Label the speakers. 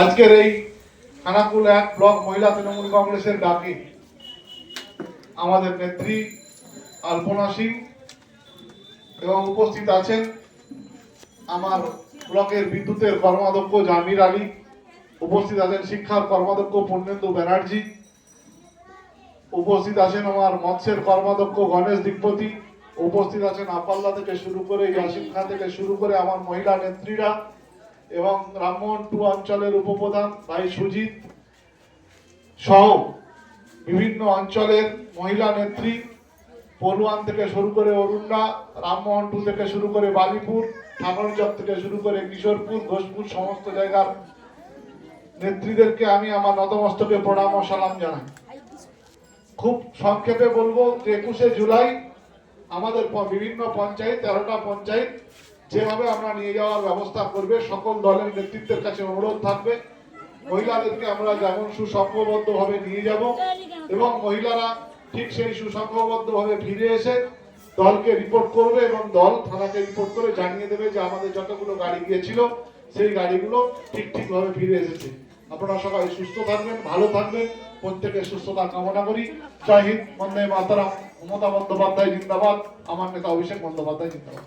Speaker 1: আজকের এই খানাকুল এক ব্লক মহিলা তৃণমূল কংগ্রেসের ডাকে আমাদের নেত্রী আলপনা সিং এবং উপস্থিত আছেন আমার ব্লকের বিদ্যুতের কর্মাধ্যক্ষ জামির আলী, উপস্থিত আছেন শিক্ষার কর্মাধ্যক্ষ পূর্ণেন্দু ব্যানার্জি, উপস্থিত আছেন আমার মৎস্যের কর্মাধ্যক্ষ গণেশ দিকপতি উপস্থিত আছেন আপাল্লা থেকে শুরু করে ইয়াসিন খান থেকে শুরু করে আমার মহিলা নেত্রীরা। এবং রামমোহন টু অঞ্চলের উপপ্রধান ভাই সুজিত সহ বিভিন্ন অঞ্চলের মহিলা নেত্রী, পলুয়ান থেকে শুরু করে অরুণা রামমোহন টু থেকে শুরু করে বালিপুর, ঠাকুরচক থেকে শুরু করে কিশোরপুর, ঘোষপুর সমস্ত জায়গার নেত্রীদেরকে আমি আমার নতমস্তকে প্রণাম ও সালাম জানাই। খুব সংক্ষেপে বলব যে একুশে জুলাই আমাদের বিভিন্ন পঞ্চায়েত, তেরোটা পঞ্চায়েত যেভাবে আমরা নিয়ে যাওয়ার ব্যবস্থা করবে, সকল দলের নেতৃত্বের কাছে অনুরোধ থাকবে। মহিলাদেরকে আমরা যেমন সুসংঘবদ্ধ ভাবে নিয়ে যাব এবং মহিলারা ঠিক সেই সুসংঘবদ্ধ ভাবে ফিরে এসে দলকে রিপোর্ট করবে এবং দল থানাকে রিপোর্ট করে জানিয়ে দেবে যে আমাদের যতগুলো গাড়ি গিয়েছিল, সেই গাড়িগুলো ঠিক ঠিক ভাবে ফিরে এসেছে। আপনারা সবাই সুস্থ থাকবেন, ভালো থাকবেন, প্রত্যেকের সুস্থতা কামনা করি। জয় হিন্দ, বন্দে মমতা বন্দ্যোপাধ্যায় জিন্দাবাদ। আমার নেতা অভিষেক বন্দ্যোপাধ্যায় জিন্দাবাদ।